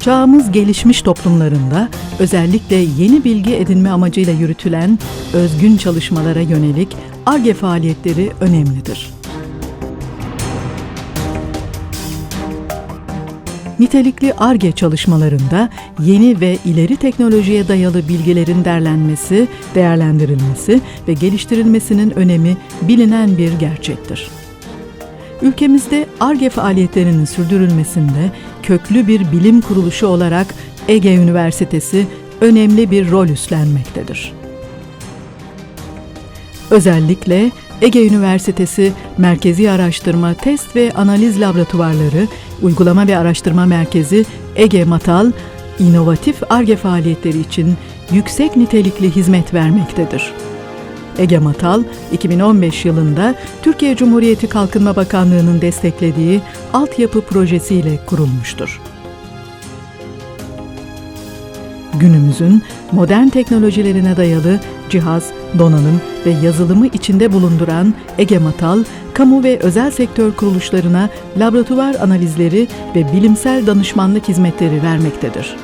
Çağımız gelişmiş toplumlarında özellikle yeni bilgi edinme amacıyla yürütülen özgün çalışmalara yönelik ARGE faaliyetleri önemlidir. Nitelikli ARGE çalışmalarında yeni ve ileri teknolojiye dayalı bilgilerin derlenmesi, değerlendirilmesi ve geliştirilmesinin önemi bilinen bir gerçektir. Ülkemizde ARGE faaliyetlerinin sürdürülmesinde köklü bir bilim kuruluşu olarak Ege Üniversitesi önemli bir rol üstlenmektedir. Özellikle Ege Üniversitesi Merkezi Araştırma, Test ve Analiz Laboratuvarları, Uygulama ve Araştırma Merkezi Ege Matal, inovatif ARGE faaliyetleri için yüksek nitelikli hizmet vermektedir. Ege Matal, 2015 yılında Türkiye Cumhuriyeti Kalkınma Bakanlığı'nın desteklediği altyapı projesiyle kurulmuştur. Günümüzün modern teknolojilerine dayalı cihaz, donanım ve yazılımı içinde bulunduran Ege Matal, kamu ve özel sektör kuruluşlarına laboratuvar analizleri ve bilimsel danışmanlık hizmetleri vermektedir.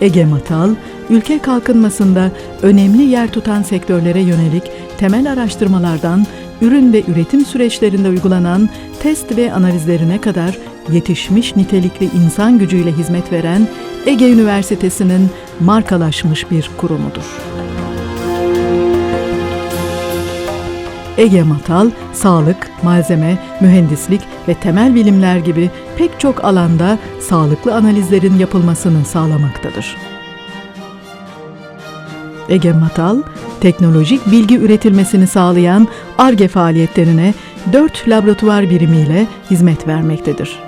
Ege Matal, ülke kalkınmasında önemli yer tutan sektörlere yönelik temel araştırmalardan ürün ve üretim süreçlerinde uygulanan test ve analizlerine kadar yetişmiş nitelikli insan gücüyle hizmet veren Ege Üniversitesi'nin markalaşmış bir kurumudur. Ege Matal, sağlık, malzeme, mühendislik ve temel bilimler gibi pek çok alanda sağlıklı analizlerin yapılmasını sağlamaktadır. Ege Matal, teknolojik bilgi üretilmesini sağlayan ARGE faaliyetlerine 4 laboratuvar birimiyle hizmet vermektedir.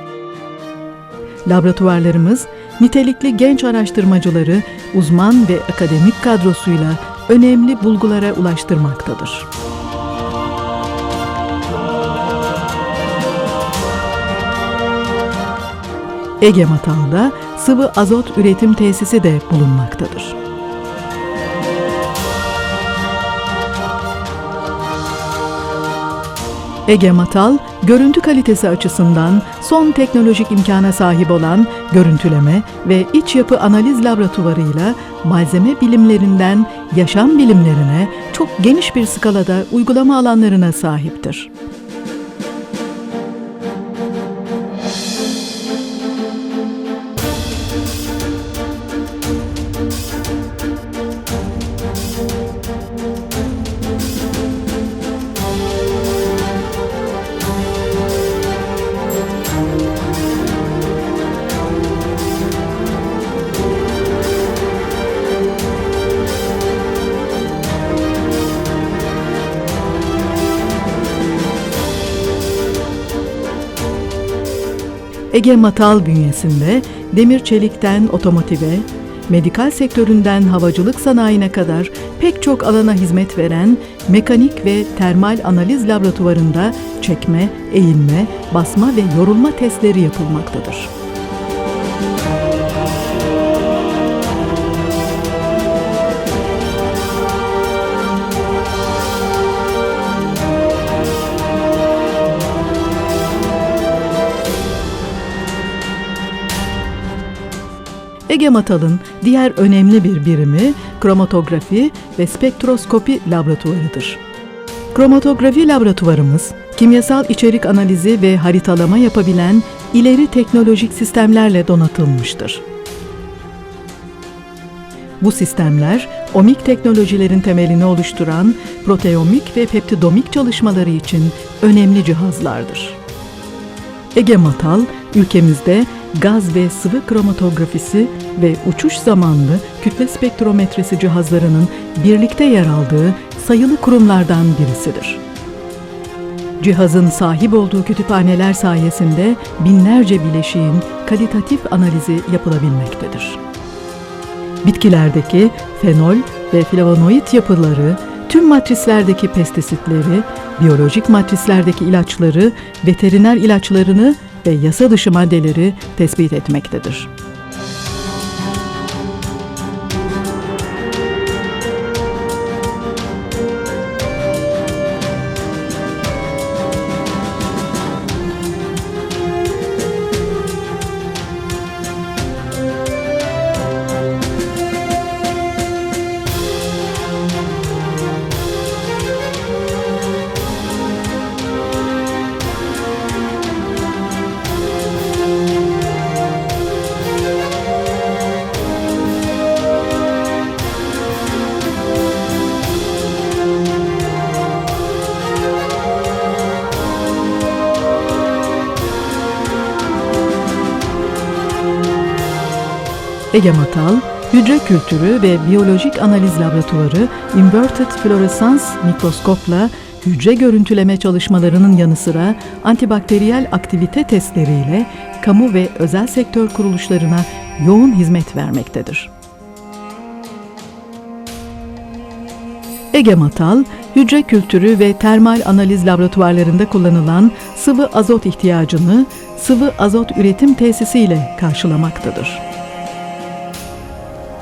Laboratuvarlarımız, nitelikli genç araştırmacıları uzman ve akademik kadrosuyla önemli bulgulara ulaştırmaktadır. Ege Matal'da sıvı azot üretim tesisi de bulunmaktadır. Ege Matal, görüntü kalitesi açısından son teknolojik imkana sahip olan görüntüleme ve iç yapı analiz laboratuvarıyla malzeme bilimlerinden yaşam bilimlerine çok geniş bir skalada uygulama alanlarına sahiptir. Ege Matal bünyesinde demir çelikten otomotive, medikal sektöründen havacılık sanayine kadar pek çok alana hizmet veren mekanik ve termal analiz laboratuvarında çekme, eğilme, basma ve yorulma testleri yapılmaktadır. Ege Matal'ın diğer önemli bir birimi kromatografi ve spektroskopi laboratuvarıdır. Kromatografi laboratuvarımız, kimyasal içerik analizi ve haritalama yapabilen ileri teknolojik sistemlerle donatılmıştır. Bu sistemler, omik teknolojilerin temelini oluşturan proteomik ve peptidomik çalışmaları için önemli cihazlardır. Ege Matal, ülkemizde gaz ve sıvı kromatografisi ve uçuş zamanlı kütle spektrometresi cihazlarının birlikte yer aldığı sayılı kurumlardan birisidir. Cihazın sahip olduğu kütüphaneler sayesinde binlerce bileşiğin kalitatif analizi yapılabilmektedir. Bitkilerdeki fenol ve flavonoid yapıları, tüm matrislerdeki pestisitleri, biyolojik matrislerdeki ilaçları, veteriner ilaçlarını ve yasa dışı maddeleri tespit etmektedir. Ege Matal, hücre kültürü ve biyolojik analiz laboratuvarı inverted fluoresans mikroskopla hücre görüntüleme çalışmalarının yanı sıra antibakteriyel aktivite testleriyle kamu ve özel sektör kuruluşlarına yoğun hizmet vermektedir. Ege Matal, hücre kültürü ve termal analiz laboratuvarlarında kullanılan sıvı azot ihtiyacını sıvı azot üretim tesisiyle karşılamaktadır.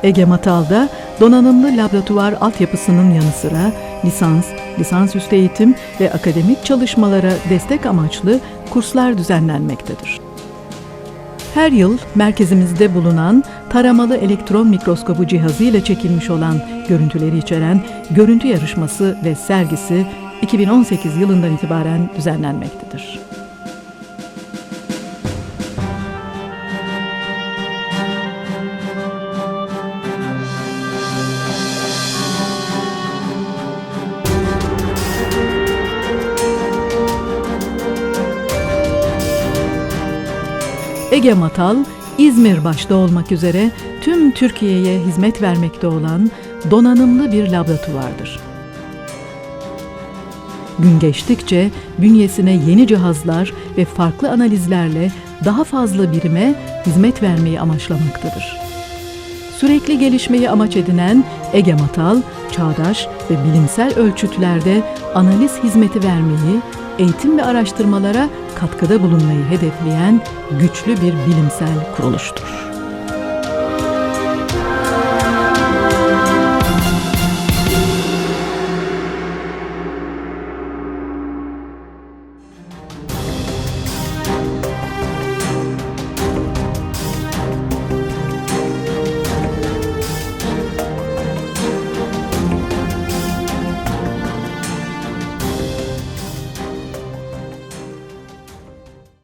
Ege Matal'da donanımlı laboratuvar altyapısının yanı sıra lisans, lisansüstü eğitim ve akademik çalışmalara destek amaçlı kurslar düzenlenmektedir. Her yıl merkezimizde bulunan taramalı elektron mikroskobu cihazı ile çekilmiş olan görüntüleri içeren görüntü yarışması ve sergisi 2018 yılından itibaren düzenlenmektedir. Ege Matal, İzmir başta olmak üzere tüm Türkiye'ye hizmet vermekte olan donanımlı bir laboratuvardır. Gün geçtikçe bünyesine yeni cihazlar ve farklı analizlerle daha fazla birime hizmet vermeyi amaçlamaktadır. Sürekli gelişmeyi amaç edinen Ege Matal, çağdaş ve bilimsel ölçütlerde analiz hizmeti vermeyi, eğitim ve araştırmalara katkıda bulunmayı hedefleyen güçlü bir bilimsel kuruluştur.